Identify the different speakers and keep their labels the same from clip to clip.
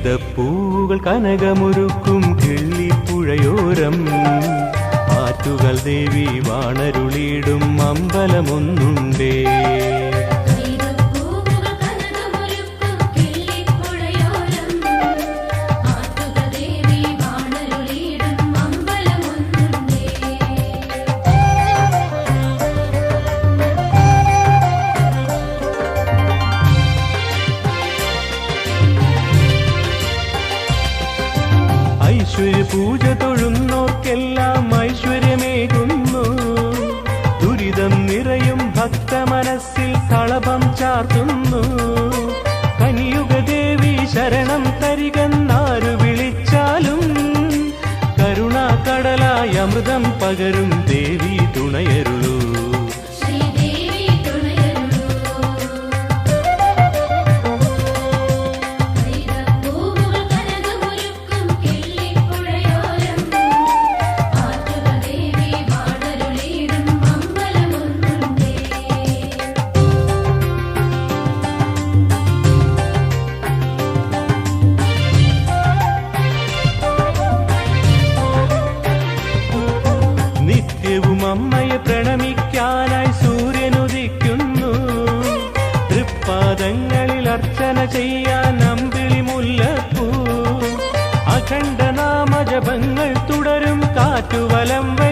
Speaker 1: കൈതപ്പൂകൾ കനകമൊരുക്കും കിള്ളിപ്പുഴയോരം. ആറ്റുകൾ ദേവി വാണരുളിയിടും അമ്പലമൊന്നുണ്ടേ. പൂജ തൊഴുന്നോർക്കെല്ലാം ഐശ്വര്യമേകുന്നു. ദുരിതം നിറയും ഭക്ത മനസ്സിൽ കളഭം ചാർത്തുന്നു. കനിയുഗ ദേവി ശരണം തരികന്നാരു വിളിച്ചാലും കരുണാകടലായ അമൃതം പകരും
Speaker 2: காட்டு வலம்
Speaker 1: வை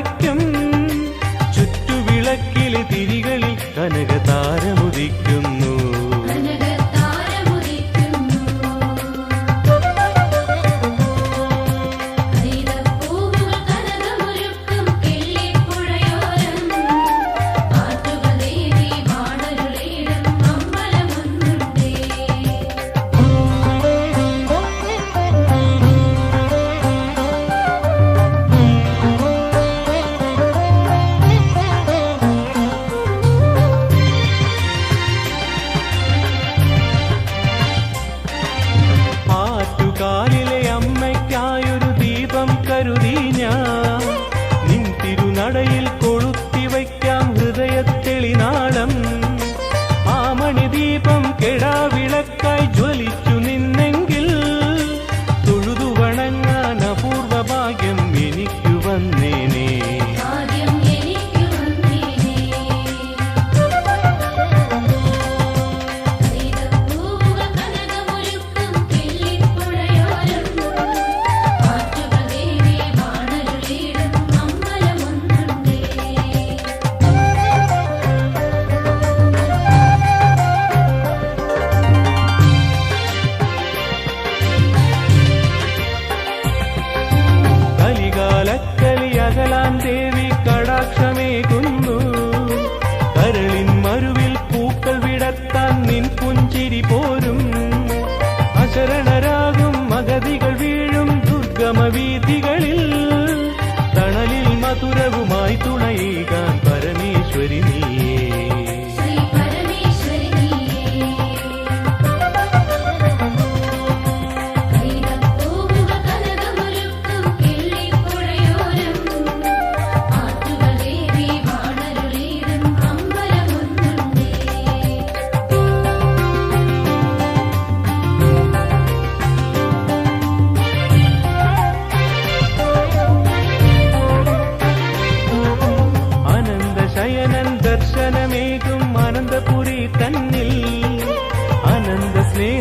Speaker 1: അകലാൻ ദേവി കടാക്ഷമേകുന്നു കരളിൻ മരുവിൽ പൂക്കൾ വിടത്താൻ നിൻ പുഞ്ചിരി പോരും. അശരണരാകും മഗതികൾ വീഴും ദുർഗമ വീഥികളിൽ തണലിൽ മധുരവുമായി തുണയുക പരമേശ്വരി നീയേ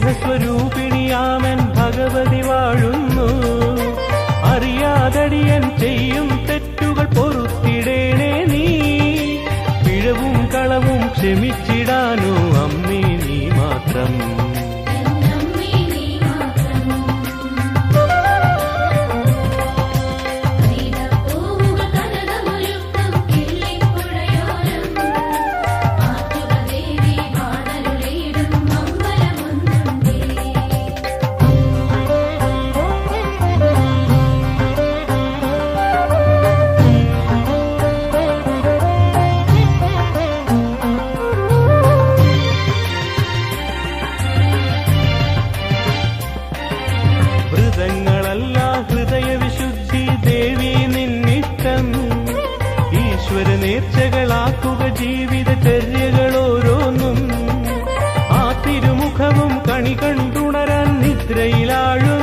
Speaker 1: സ്നേഹസ്വരൂപിണിയാമൻ ഭഗവതി വാഴുന്നു. അറിയാതടിയൻ ചെയ്യും തെറ്റുകൾ പൊറുത്തിടേണേ നീ. പിഴവും കളവും ക്ഷമിച്ചിടാനോ ഈശ്വര നേർച്ചകളാക്കുക ജീവിത ചര്യകളോരോന്നും. ആ തിരുമുഖവും കണി കണ്ടുണരാൻ നിദ്രയിലാഴു